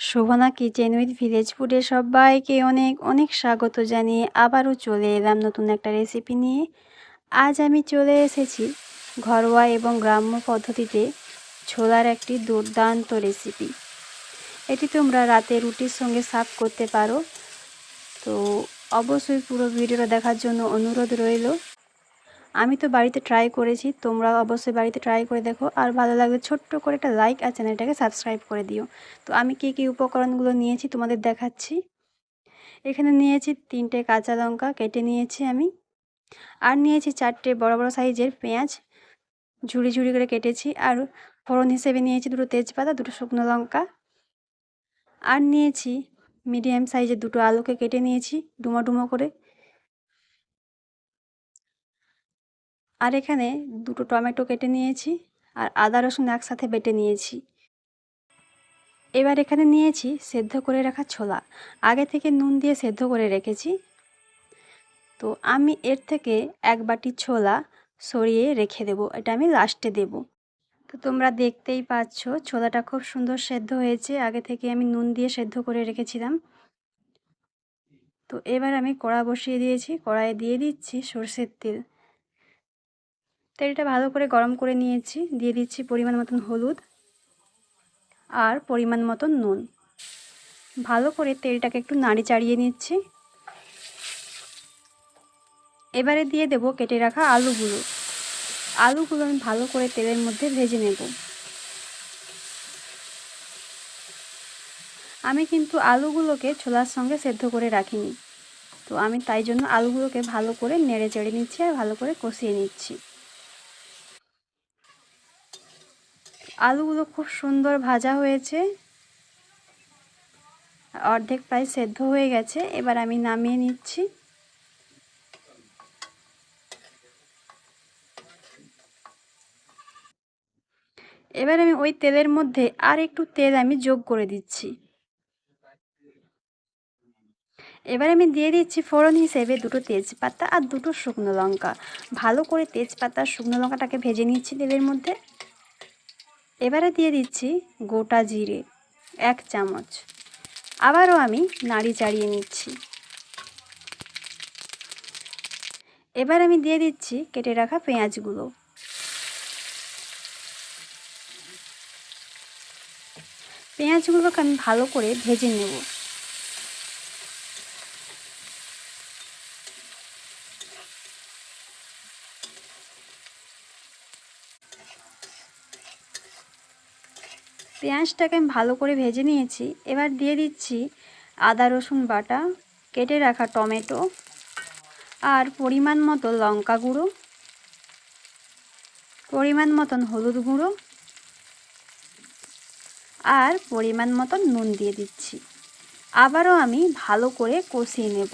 Shobhana kitchen with village ফুডে সবাইকে অনেক অনেক স্বাগত জানিয়ে আবারও চলে এলাম নতুন একটা রেসিপি নিয়ে। আজ আমি চলে এসেছি ঘরোয়া এবং গ্রাম্য পদ্ধতিতে ছোলার একটি দুর্দান্ত রেসিপি এটি তোমরা রাতে রুটির সঙ্গে সার্ভ করতে পারো। তো অবশ্যই পুরো ভিডিওটা দেখার জন্য অনুরোধ রইল। আমি তো বাড়িতে ট্রাই করেছি, তোমরা অবশ্যই বাড়িতে ট্রাই করে দেখো। আর ভালো লাগলে ছোট্ট করে একটা লাইক আর চ্যানেলটাকে সাবস্ক্রাইব করে দিও। তো আমি কী কী উপকরণগুলো নিয়েছি তোমাদের দেখাচ্ছি। এখানে নিয়েছি তিনটে কাঁচা লঙ্কা, কেটে নিয়েছি আমি। আর নিয়েছি চারটে বড় বড় সাইজের পেঁয়াজ, ঝুড়ি ঝুড়ি করে কেটেছি। আর ফোড়ন হিসেবে নিয়েছি দুটো তেজপাতা, দুটো শুকনো লঙ্কা। আর নিয়েছি মিডিয়াম সাইজের দুটো আলুকে কেটে নিয়েছি, ডুমো ডুমো করে। আর এখানে দুটো টমেটো কেটে নিয়েছি আর আদা রসুন একসাথে বেটে নিয়েছি। এবার এখানে নিয়েছি সেদ্ধ করে রাখা ছোলা। আগে থেকে নুন দিয়ে সেদ্ধ করে রেখেছি। তো আমি এর থেকে এক বাটি ছোলা সরিয়ে রেখে দেব। এটা আমি লাস্টে দেব। তো তোমরা দেখতেই পাচ্ছ, ছোলাটা খুব সুন্দর সেদ্ধ হয়েছে। আগে থেকে আমি নুন দিয়ে সেদ্ধ করে রেখেছিলাম। তো এবার আমি কড়া বসিয়ে দিয়েছি। কড়াইয়ে দিয়ে দিচ্ছি সর্ষের তেল। তেলটা ভালো করে গরম করে নিয়েছি। দিয়ে দিচ্ছি পরিমাণ মতন হলুদ আর পরিমাণ মতন নুন। ভালো করে তেলটাকে একটু নাড়ি চাড়িয়ে নিচ্ছি। এবারে দিয়ে দেব কেটে রাখা আলুগুলো। আলুগুলো আমি ভালো করে তেলের মধ্যে ভেজে নেব। আমি কিন্তু আলুগুলোকে ছোলার সঙ্গে সেদ্ধ করে রাখিনি। তো আমি তাই জন্য আলুগুলোকে ভালো করে নেড়ে চেড়ে নিচ্ছি আর ভালো করে কষিয়ে নিচ্ছি। আলুগুলো খুব সুন্দর ভাজা হয়েছে। অর্ধেক প্রায় সেদ্ধ হয়ে গেছে। এবার আমি নামিয়ে নিচ্ছি। এবার আমি ওই তেলের মধ্যে আর একটু তেল আমি যোগ করে দিচ্ছি। এবার আমি দিয়ে দিচ্ছি ফোড়ন হিসেবে দুটো তেজপাতা আর দুটো শুকনো লঙ্কা। ভালো করে তেজপাতা শুকনো লঙ্কাটাকে ভেজে নিচ্ছি তেলের মধ্যে। এবারে দিয়ে দিচ্ছি গোটা জিরে, এক চামচ। আবারও আমি নাড়ি চাড়িয়ে নিচ্ছি। এবার আমি দিয়ে দিচ্ছি কেটে রাখা পেঁয়াজগুলো। পেঁয়াজগুলোকে আমি ভালো করে ভেজে নেব। পেঁয়াজটাকে আমি ভালো করে ভেজে নিয়েছি। এবার দিয়ে দিচ্ছি আদা, রসুন বাটা, কেটে রাখা টমেটো আর পরিমাণ মতো লঙ্কা গুঁড়ো, পরিমাণ মতন হলুদ গুঁড়ো আর পরিমাণ মতন নুন দিয়ে দিচ্ছি। আবারও আমি ভালো করে কষিয়ে নেব।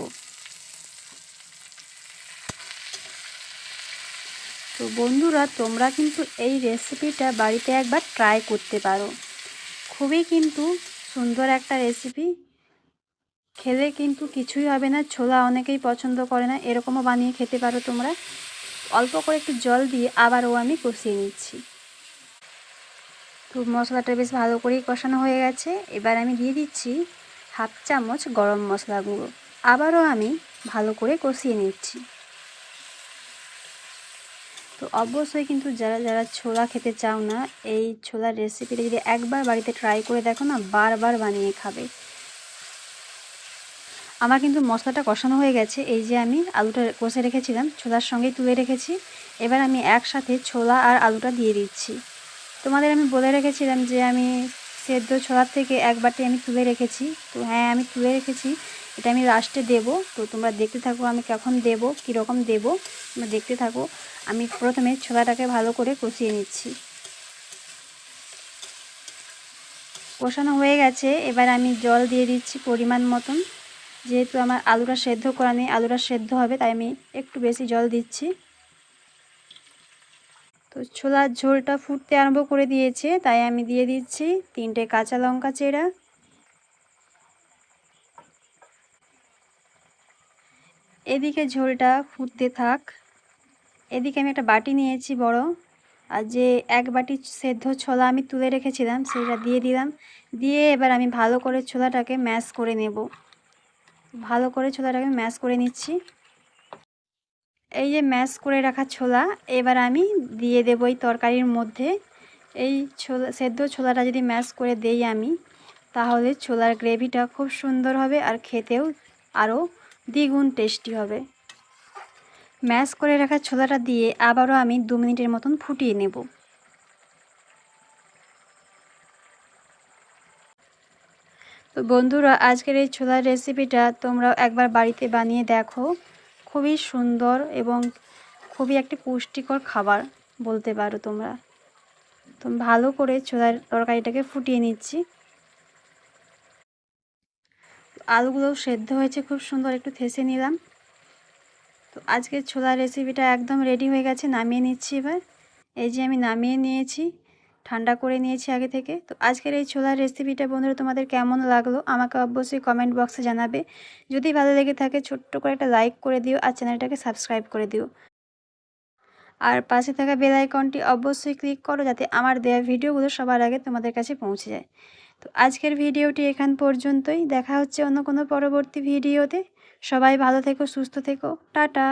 তো বন্ধুরা, তোমরা কিন্তু এই রেসিপিটা বাড়িতে একবার ট্রাই করতে পারো। খুবই কিন্তু সুন্দর একটা রেসিপি খেলে কিন্তু কিছুই হবে না, ছোলা অনেকেই পছন্দ করে না, এরকমও বানিয়ে খেতে পারো তোমরা। অল্প করে একটু জল দিয়ে আবারও আমি কষিয়ে নিচ্ছি। তো মশলাটা বেশ ভালো করেই কষানো হয়ে গেছে। এবার আমি দিয়ে দিচ্ছি হাফ চামচ গরম মশলা গুঁড়ো। আবারও আমি ভালো করে কষিয়ে নিচ্ছি। তো অবশ্যই কিন্তু যারা যারা ছোলা খেতে চাও না, এই ছোলার রেসিপিটা যদি একবার বাড়িতে ট্রাই করে দেখো না, বারবার বানিয়ে খাবে। আমার কিন্তু মশলাটা কষানো হয়ে গেছে। এই যে আমি আলুটা কষে রেখেছিলাম, ছোলার সঙ্গেই তুলে রেখেছি। এবার আমি একসাথে ছোলা আর আলুটা দিয়ে দিচ্ছি। তোমাদের আমি বলে রেখেছিলাম যে আমি সেদ্ধ ছোলার থেকে এক বাটি আমি তুলে রেখেছি। তো হ্যাঁ আমি তুলে রেখেছি। এটা আমি লাস্টে দেব। তো তোমরা দেখতে থাকো আমি কখন দেব, কীরকম দেব। তোমরা দেখতে থাকো। আমি প্রথমে ছোলাটাকে ভালো করে কষিয়ে নিচ্ছি। কষানো হয়ে গেছে। এবার আমি জল দিয়ে দিচ্ছি পরিমাণ মতন। যেহেতু আমার আলুটা সেদ্ধ করা নেই, আলুটা সেদ্ধ হবে, তাই আমি একটু বেশি জল দিচ্ছি। তো ছোলার ঝোলটা ফুটতে আরম্ভ করে দিয়েছে। তাই আমি দিয়ে দিচ্ছি তিনটে কাঁচা লঙ্কা চেরা। এদিকে ঝোলটা ফুটতে থাক। এদিকে আমি একটা বাটি নিয়েছি বড়। আর যে এক বাটি সেদ্ধ ছোলা আমি তুলে রেখেছিলাম, সেটা দিয়ে দিলাম। দিয়ে এবার আমি ভালো করে ছোলাটাকে ম্যাশ করে নেব। ভালো করে ছোলাটাকে ম্যাশ করে নিচ্ছি। এই যে ম্যাশ করে রাখা ছোলা, এবার আমি দিয়ে দেবো এই তরকারির মধ্যে। এই ছোলা, সেদ্ধ ছোলাটা যদি ম্যাশ করে দেই আমি, তাহলে ছোলার গ্রেভিটা খুব সুন্দর হবে আর খেতেও আরও দ্বিগুণ টেস্টি হবে। ম্যাশ করে রাখা ছোলাটা দিয়ে আবারও আমি দু মিনিটের মতন ফুটিয়ে নেব। তো বন্ধুরা, আজকের এই ছোলার রেসিপিটা তোমরা একবার বাড়িতে বানিয়ে দেখো। খুবই সুন্দর এবং খুবই একটি পুষ্টিকর খাবার বলতে পারো তোমরা। তো ভালো করে ছোলার তরকারিটাকে ফুটিয়ে নিচ্ছি। আলুগুলো সেদ্ধ হয়েছে, খুব সুন্দর একটু থেসে নিলাম। তো আজকের ছোলার রেসিপিটা একদম রেডি হয়ে গেছে, নামিয়ে নিচ্ছি এবার। এই যে আমি নামিয়ে নিয়েছি, ঠান্ডা করে নিয়েছি আগে থেকে। তো আজকের এই ছোলার রেসিপিটা বন্ধুরা তোমাদের কেমন লাগল, আমাকে অবশ্যই কমেন্ট বক্সে জানাবে। যদি ভালো লেগে থাকে, ছোট্ট করে একটা লাইক করে দিও আর চ্যানেলটাকে সাবস্ক্রাইব করে দিও। আর পাশে থাকা বেল আইকনটি অবশ্যই ক্লিক করো, যাতে আমার দেওয়া ভিডিওগুলো সবার আগে তোমাদের কাছে পৌঁছে যায়। তো আজকের ভিডিওটি এখান পর্যন্তই। দেখা হচ্ছে অন্য কোনো পরবর্তী ভিডিওতে। সবাই ভালো থেকো, সুস্থ থেকো। টাটা।